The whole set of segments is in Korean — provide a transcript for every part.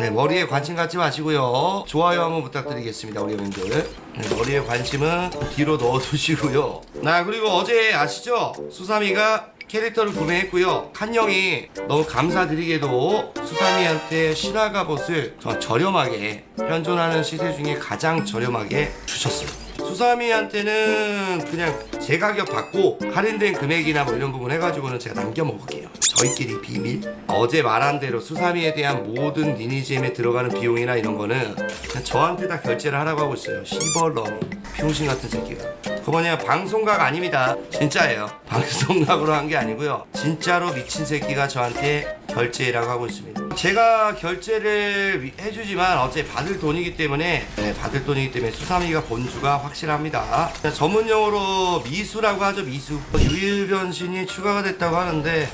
네, 머리에 관심 갖지 마시고요. 좋아요 한번 부탁드리겠습니다, 우리 형님들. 네, 머리에 관심은 뒤로 넣어두시고요. 나 그리고 어제 아시죠? 수삼이가 캐릭터를 구매했고요. 한 형이 너무 감사드리게도 수삼이한테 신화 갑옷을 저 저렴하게 현존하는 시세 중에 가장 저렴하게 주셨어요. 수삼이한테는 그냥 제 가격 받고 할인된 금액이나 뭐 이런 부분 해가지고는 제가 남겨 먹을게요. 저희끼리 비밀. 어제 말한 대로 수삼이에 대한 모든 리니지엠에 들어가는 비용이나 이런 거는 그냥 저한테 다 결제를 하라고 하고 있어요. 시벌러미. 병신 같은 새끼가. 그 뭐냐 방송각 아닙니다. 진짜예요. 방송각으로 한 게 아니고요. 진짜로 미친 새끼가 저한테 결제라고 하고 있습니다. 제가 결제를 위- 해주지만 어째 받을 돈이기 때문에 네, 받을 돈이기 때문에 수삼이가 본주가 확실합니다. 전문용어로 미수라고 하죠 미수. 유일 변신이 추가가 됐다고 하는데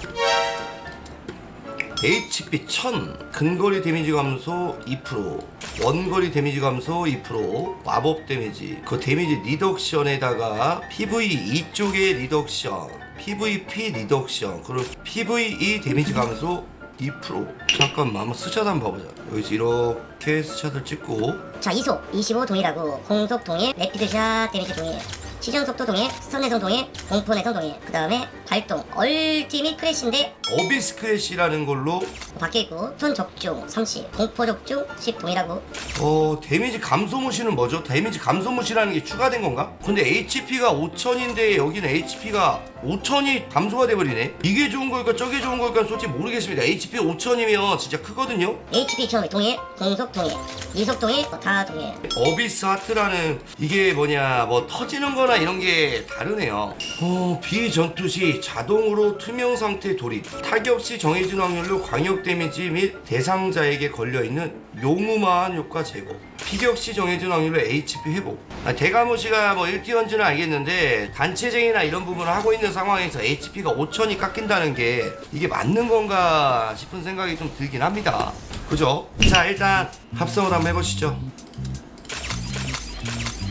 HP 1000 근거리 데미지 감소 2% 원거리 데미지 감소 2% 마법 데미지 그 데미지 리덕션에다가 PVE 쪽의 리덕션 PVP 리덕션 그리고 PVE 데미지 감소 2% 잠깐만 한번 스샷 한번 봐보자. 여기서 이렇게 스샷을 찍고. 자 이속 25 동일하고 공속 동일 레피드샷 데미지 동일 시전 속도 동일 스턴 내성 동일 공포 내성 동일. 그 다음에 발동 얼티밋 크래쉬인데 어비스 크래시라는 걸로? 밖에 있고 스턴 적중 30 공포 적중 10 동일하고. 어 데미지 감소 무시는 뭐죠? 데미지 감소 무시라는 게 추가된 건가? 근데 HP가 5000인데 여기는 HP가 5000이 감소가 돼버리네. 이게 좋은 걸까 저게 좋은 걸까 솔직히 모르겠습니다. HP 5000이면 진짜 크거든요? HP 2 동일 공속 동일 이속 동일 뭐다 동일. 어비스 하트라는 이게 뭐냐 뭐 터지는 거나 이런 게 다르네요. 어 비전투 시 자동으로 투명 상태 돌입 타격 시 정해진 확률로 광역 데미지 및 대상자에게 걸려있는 용우마한 효과 제거 피격 시 정해진 확률로 HP 회복. 아, 대가모시가 뭐 1티언즈는 알겠는데 단체쟁이나 이런 부분을 하고 있는 상황에서 HP가 5000이 깎인다는 게 이게 맞는 건가 싶은 생각이 좀 들긴 합니다. 그죠? 자 일단 합성을 한번 해보시죠.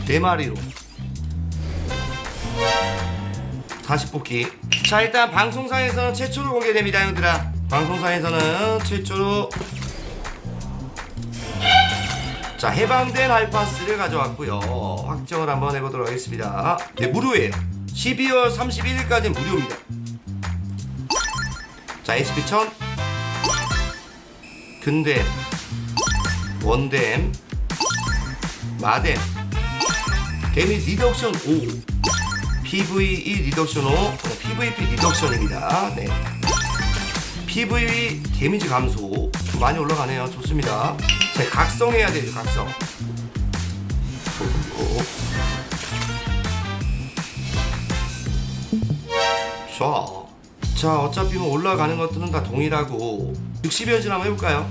네 마리로 다시 뽑기. 자 일단 방송상에서는 최초로 공개됩니다 형들아. 방송상에서는 최초로. 자 해방된 알파스를 가져왔고요. 확정을 한번 해보도록 하겠습니다. 네 무료예요. 12월 31일까지 무료입니다. 자 HP 1000 근댐. 원댐. 마댐. 데미지 리덕션 5 PVE 리덕션 5 PVP 리덕션입니다. 네. PVE 데미지 감소 좀 많이 올라가네요. 좋습니다. 자 각성해야 되죠 각성. 오. 자, 자 어차피 뭐 올라가는 것들은 다 동일하고. 60연신 한번 해볼까요?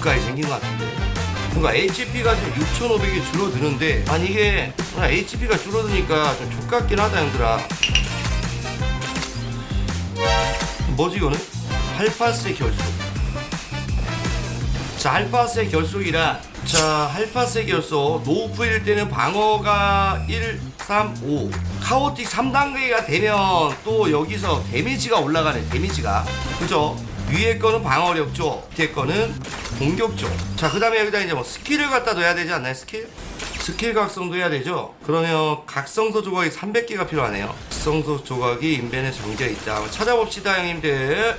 족가에 생긴 것 같은데. 뭔가 HP가 지금 6,500이 줄어드는데 아니 이게 HP가 줄어드니까 좀 족같긴 하다 형들아. 뭐지 이거는? 할파스의 결속. 자 할파스의 결속이라 자 할파스의 결속. 노프일 때는 방어가 1, 3, 5 카오틱 3단계가 되면 또 여기서 데미지가 올라가네 데미지가. 그죠? 위에 거는 방어력 쪽 밑에 거는 공격 쪽 자 그 다음에 여기다 이제 뭐 스킬을 갖다 넣어야 되지 않나요 스킬? 스킬 각성도 해야 되죠? 그러면 각성소 조각이 300개가 필요하네요 각성소 조각이 인벤에 정져 있다 한번 찾아봅시다 형님들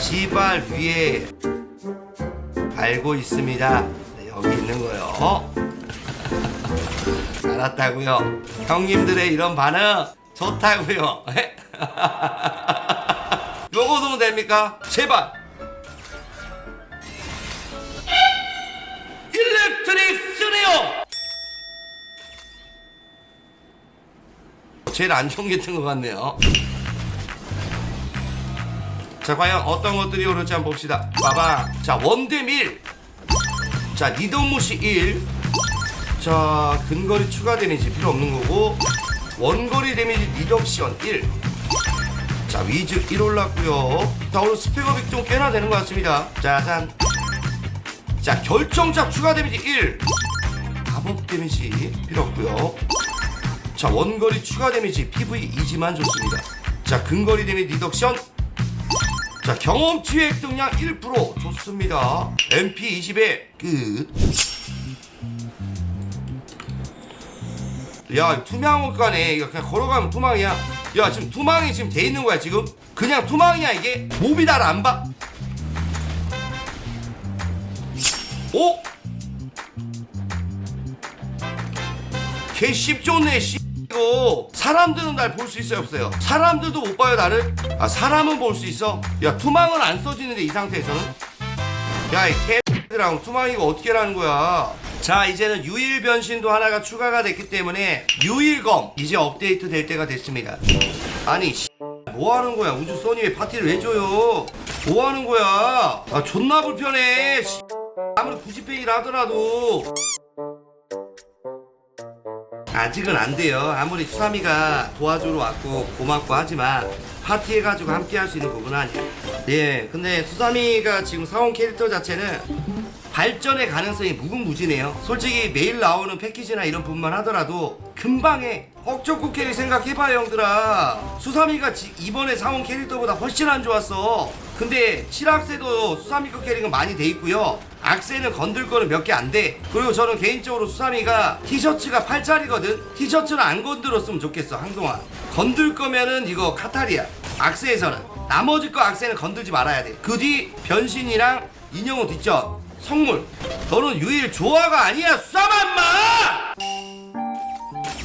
시발 위에 알고 있습니다. 네, 여기 있는 거요. 알았다고요. 형님들의 이런 반응 좋다고요. 요거 넣으면 됩니까? 제발. 일렉트릭 스리오. 제일 안 좋은 게 뜬 것 같네요. 자 과연 어떤 것들이 오를지 한번 봅시다 봐봐 자 원댐 1자 리더무시 1자 근거리 추가 데미지 필요 없는 거고 원거리 데미지 리덕션 1. 자 위즈 1 올랐고요. 자 오늘 스펙업이 좀 꽤나 되는 것 같습니다. 짜잔. 자 결정작 추가 데미지 1. 마법 데미지 필요 없고요. 자 원거리 추가 데미지 PV 2지만 좋습니다. 자 근거리 데미지 리덕션. 자 경험치 획득량 1% 좋습니다. MP 20에 끝. 야 투명 옷가네 이거 그냥 걸어가면 투망이야 야 지금 투망이 지금 돼 있는 거야 지금 그냥 투망이야 이게 몹이 나를 안 봐? 오? 개 씹좋네 씨 이거 사람들은 날 볼 수 있어요 없어요? 사람들도 못 봐요 나를? 아 사람은 볼 수 있어? 야 투망은 안 써지는데 이 상태에서는? 야이 개들랑 투망이가 어떻게 라는 거야 자 이제는 유일 변신도 하나가 추가가 됐기 때문에 유일검 이제 업데이트 될 때가 됐습니다 아니 씨, 뭐 하는 거야 우주 써니 왜 파티를 왜 줘요 뭐 하는 거야 아 존나 불편해 씨. 아무리 90페이라 하더라도 아직은 안 돼요. 아무리 수삼이가 도와주러 왔고 고맙고 하지만 파티해가지고 함께 할 수 있는 부분은 아니에요. 예, 근데 수삼이가 지금 사온 캐릭터 자체는 발전의 가능성이 무궁무진해요. 솔직히 매일 나오는 패키지나 이런 부분만 하더라도 금방에 캐릭 생각해봐요 형들아. 수삼이가 지- 이번에 사온 캐릭터보다 훨씬 안 좋았어. 근데 칠악세도 수삼이 거 캐릭은 많이 돼 있고요. 악세는 건들 거는 몇 개 안 돼. 그리고 저는 개인적으로 수삼이가 티셔츠가 8짜리거든. 티셔츠는 안 건들었으면 좋겠어 한동안. 건들 거면은 이거 카탈이야. 악세에서는 나머지 거 악세는 건들지 말아야 돼. 그 뒤 변신이랑 인형은 뒷전 성물. 너는 유일 조화가 아니야 인마!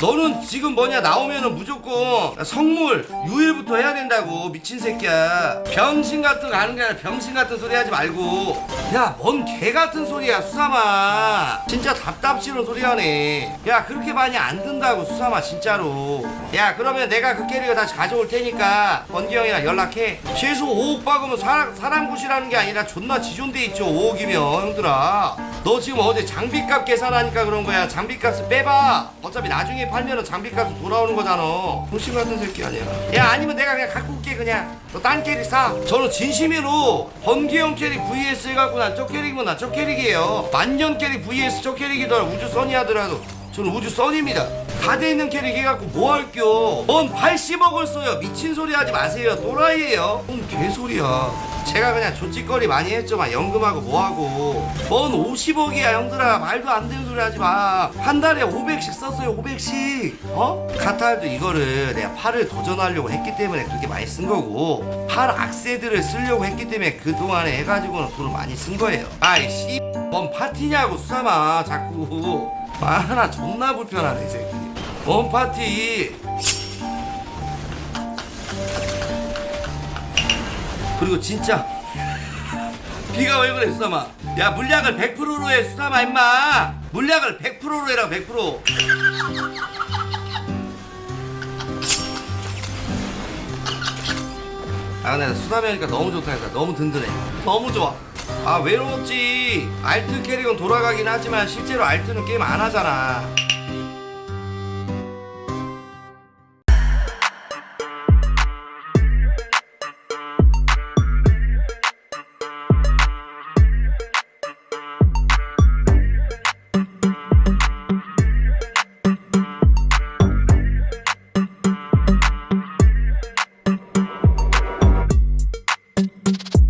너는 지금 뭐냐? 나오면은 무조건 성물 유일부터 해야 된다고 미친 새끼야. 병신 같은 거 하는 게 아니라 병신 같은 소리 하지 말고. 야 뭔 개 같은 소리야 수삼아. 진짜 답답시는 소리 하네. 야 그렇게 많이 안 든다고 수삼아 진짜로. 야 그러면 내가 그 캐릭터 다시 가져올 테니까 번기 형이랑 연락해. 최소 5억 박으면 사람, 사람 굿이라는 게 아니라 존나 지존돼 있죠 5억이면 형들아. 너 지금 어제 장비값 계산하니까 그런 거야. 장비값을 빼봐. 어차피 나중에 팔면은 장비값이 돌아오는 거잖아. 훨씬 같은 새끼 아니야. 야 아니면 내가 그냥 갖고 올게 그냥. 너 딴 캐릭 사. 저는 진심으로 번기형 캐릭 vs 해갖고 난저 캐릭이면 난저 캐릭이에요. 만년 캐릭 vs 저 캐릭이더라. 우주 써니 하더라도 저는 우주 써니입니다. 다 돼 있는 캐릭 해갖고 뭐 할게요 뭔 80억을 써요. 미친 소리 하지 마세요. 또라이예요. 뭔 개소리야 제가 그냥 조찌거리 많이 했죠만 연금하고 뭐하고. 뭔 50억이야 형들아. 말도 안 되는 소리 하지 마한 달에 500씩 썼어요 500씩. 어? 카탈도 이거를 내가 팔을 도전하려고 했기 때문에 그렇게 많이 쓴 거고 팔 악세들을 쓰려고 했기 때문에 그동안에 해가지고는 돈을 많이 쓴 거예요. 아이 씨 뭔 파티냐고 수삼아. 자꾸. 말 하나 존나 불편하네 이 새끼. 뭔 파티 그리고 진짜 비가 왜 그래 수삼아? 야 물약을 100%로 해 수삼아 임마. 물약을 100%로 해라 100%아 근데 수삼이 하니까 너무 좋다 했다 너무 든든해. 너무 좋아. 아 외로웠지. 알트 캐릭은 돌아가긴 하지만 실제로 알트는 게임 안 하잖아